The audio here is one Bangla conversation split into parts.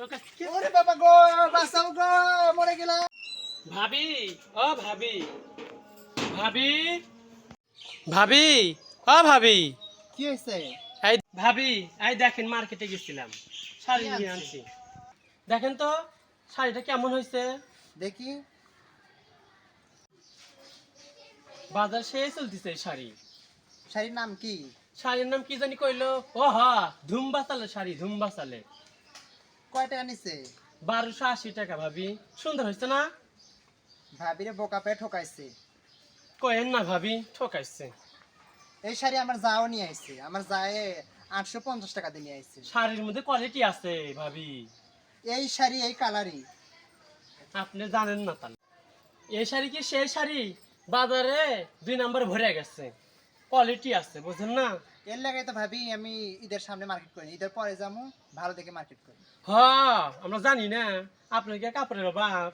তোকে কি- ওরে বাবা গো বাঁচাও গো মরে গেলাম। ভাবি ও ভাবি। ভাবি? ভাবি? ও ভাবি। কি হয়েছে? এই ভাবি এই দেখেন মার্কেটে গেছিলাম। শাড়ি নিয়ে আনছি? দেখেন তো শাড়িটা কেমন হয়েছে? দেখি। বাজার সে চলতেছে শাড়ি। শাড়ির নাম কি? শাড়ির নাম কি জানি কইলো? ও হা ধুমবা চালে শাড়ি ধুমবা চালে কয় টাকা নিছে বারোশো আশি টাকা ভাবি। সুন্দর হয়েছে না? ভাবিরে বোকা পেয়ে ঠকাইছে। কয়েন না ভাবি ঠকাইছে। এই শাড়ি আমার যাও নিয়ে আইছে। আমার যায় আটশো পঞ্চাশ টাকা দিয়ে নিয়ে আইছে। শাড়ির মধ্যে কোয়ালিটি আছে ভাবি। এই শাড়ি এই কালারই। আপনি জানেন না তাহলে। এই শাড়ি কি সেই শাড়ি? বাজারে দুই নাম্বার ভরে গেছে। কোয়ালিটি আছে বুঝেন না? এর লাগাই তো ভাবি আমি ঈদের সামনে মার্কেট করি ঈদের পরে যাব ভালো দেখে মার্কেট করি। হ আমরা জানি না। আপনার কি কাপড়ের অভাব?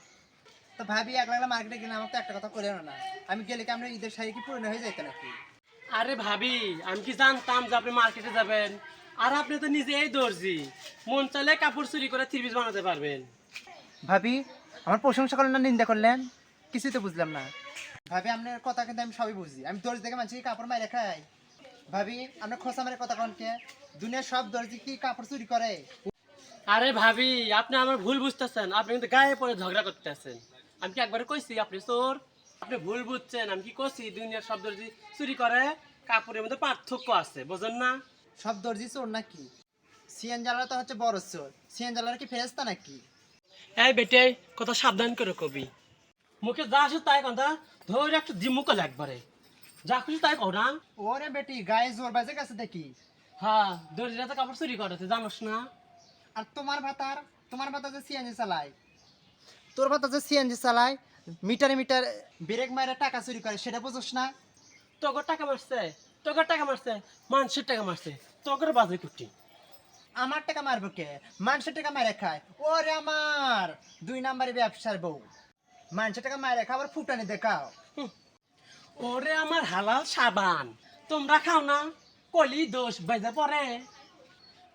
তো ভাবি এক লাগলে মার্কেটে গেলে আমাকে একটা কথা করে না। আমি গেলে কি আমরা ঈদের শাড়ি কি পুরনো হয়ে যাইতে নাকি? আরে ভাবি আমি কি জানতাম যে আপনি মার্কেটে যাবেন? আর আপনি তো নিজেই দর্জি। মন চাইলে কাপড় চুরি করে থ্রি বানাতে পারবেন। ভাবি আমার প্রশংসা করলেন না নিন্দা করলেন? কিছুই তো বুঝলাম না। ভাবি আপনার কথা কিন্তু আমি সবই বুঝি। আমি দর্জি থেকে মানুষকে কাপড় মাইরে খাই। ভাবি আপনার খোসা মারে কথা কনকে দুনিয়ার সব দর্জি কি কাপড় চুরি করে? আরে ভাবি আপনি আমার ভুল বুঝতেছেন। আপনি কিন্তু গায়ে পড়ে ঝগড়া করতেছেন। আমি কি একবার কইছি আপনি চোর? আপনি ভুল বুঝছেন। আমি কি কইছি দুনিয়ার শব্দ যদি চুরি করে কাপড়ের মধ্যে পার্থক্য আছে বুঝেন না? সব দর্জি চোর নাকি? সিএন জ্বালারা তো হচ্ছে বড় চোর। সিএন জ্বালারা কি ফেরেস্তা নাকি? এই বেটে কত সাবধান করে কবি। মুখে যা আসে তাই কথা ধরে একটু দিমুকে একবারে যা খুশি তাই কও না। ওরে বেটি গায়ে জোর বাজে গেছে দেখি। হ্যাঁ দর্জিরা তো কাপড় চুরি করে তুই জানোস না? আর তোমার ভাতার তোমার ভাতা যে সিএনজি চালায় তোর ভাতা যে সিএনজি চালায় মিটারে মিটার ব্রেক মারে টাকা চুরি করে সেটা বুঝোস না? তোকে টাকা মারছে তোকে টাকা মারছে মানুষের টাকা মারছে তোকে বাজে কুটি। আমার টাকা মারবো কে? মানুষের টাকা মারে খায়। ওরে আমার দুই নাম্বারে ব্যবসার বউ। মানুষের টাকা মারে খায় আবার ফুটানি দেখাও ওরে আমার হালাল সাবান তোমরা খাও না কলি দোষ বেজে পড়ে।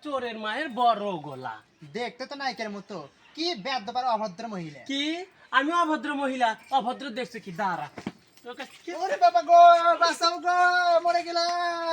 চোরের মায়ের বড় গোলা। দেখতে তো নায়কের মতো কি বেদবার অভদ্র মহিলা। কি? আমি অভদ্র মহিলা অভদ্র দেখছ কি? দাঁড়া। ওরে বাবা গো বাঁচাও গো মরে গেলাম।